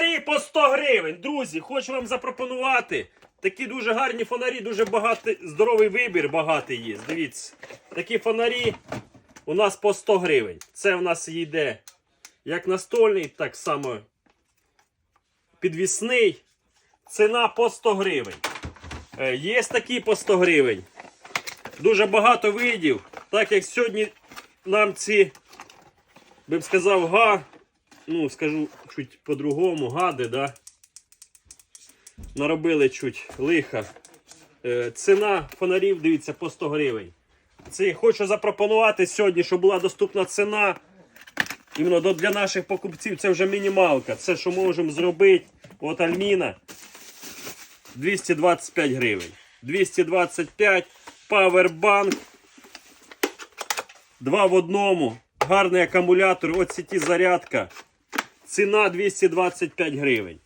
Фонарі по 100 гривень. Друзі, хочу вам запропонувати. Такі дуже гарні фонарі, дуже багатий, здоровий вибір багатий є. Дивіться. Такі фонарі у нас по 100 гривень. Це в нас йде як настольний, так само підвісний. Ціна по 100 гривень. Е, Є такі по 100 гривень. Дуже багато видів. Так як сьогодні нам ці, би б сказав, га, ну, скажу чуть по-другому, гади, да? Наробили чуть лиха. Е, ціна фонарів, дивіться, по 100 гривень. Це хочу запропонувати сьогодні, щоб була доступна ціна. Іменно для наших покупців це вже мінімалка. Це що можемо зробити. От Альміна 225 гривень. 225 павербанк. Два в одному. Гарний акумулятор. От ці ті зарядка. Ціна 225 гривень.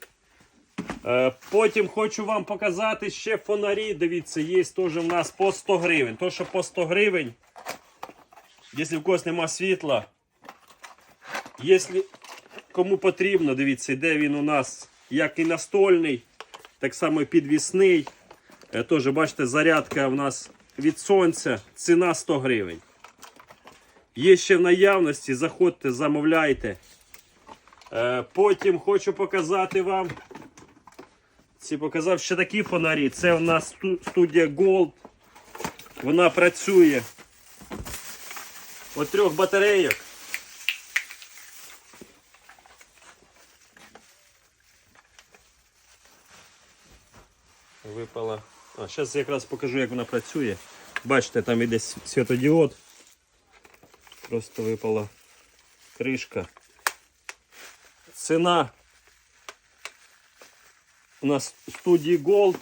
Е, Потім хочу вам показати ще фонарі. Дивіться, є теж в нас по 100 гривень. То, що по 100 гривень. Якщо в когось нема світла. Якщо кому потрібно, дивіться, йде він у нас як і настольний, так само і підвісний. Е, Теж, бачите, зарядка у нас від сонця. Ціна 100 гривень. Є ще в наявності, заходьте, замовляйте. Е, Потім хочу показати вам. Ці показав ще такі фонарі. Це у нас студія Gold. Вона працює от трьох батарейок. Випала. А, зараз якраз покажу, як вона працює. Бачите, там іде світодіод. Просто випала кришка. Ціна у нас студії Gold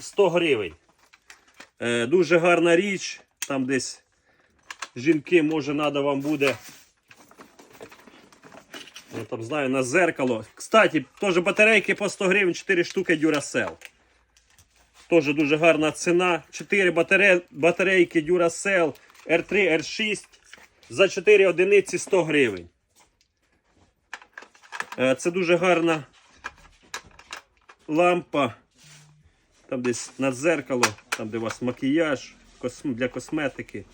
100 гривень. Е, дуже гарна річ. Там десь жінки, може, треба вам буде. Ну, там знаю, на зеркало. Кстати, теж батарейки по 100 гривень, 4 штуки Duracell. Теж дуже гарна ціна. 4 батаре... батарейки Duracell R3, R6 за 4 одиниці 100 гривень. Е, Це дуже гарна лампа. Там десь над зеркало, там де у вас макіяж для косметики.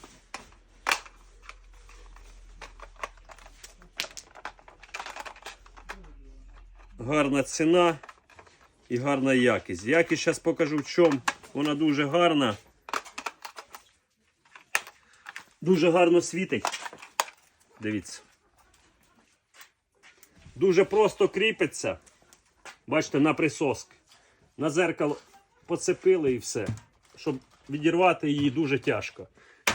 Гарна ціна і гарна якість. Якість зараз покажу в чому. Вона дуже гарна. Дуже гарно світить. Дивіться. Дуже просто кріпиться. Бачите, на присоск. На зеркало поцепили і все. Щоб відірвати її дуже тяжко.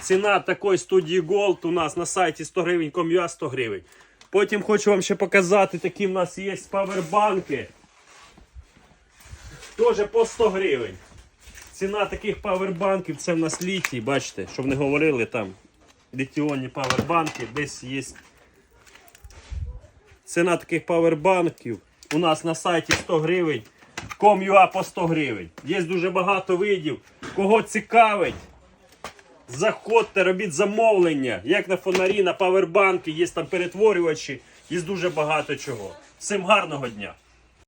Ціна такої студії Gold у нас на сайті 100 гривень, ком'юа 100 гривень. Потім хочу вам ще показати, такі в нас є павербанки. Теж по 100 гривень. Ціна таких павербанків це в нас літій, бачите, щоб не говорили там літіонні павербанки, десь є. Ціна таких павербанків у нас на сайті 100 гривень. ком.ua по 100 гривень. Є дуже багато видів. Кого цікавить, заходьте, робіть замовлення. Як на фонарі, на павербанки, є там перетворювачі, є дуже багато чого. Всім гарного дня!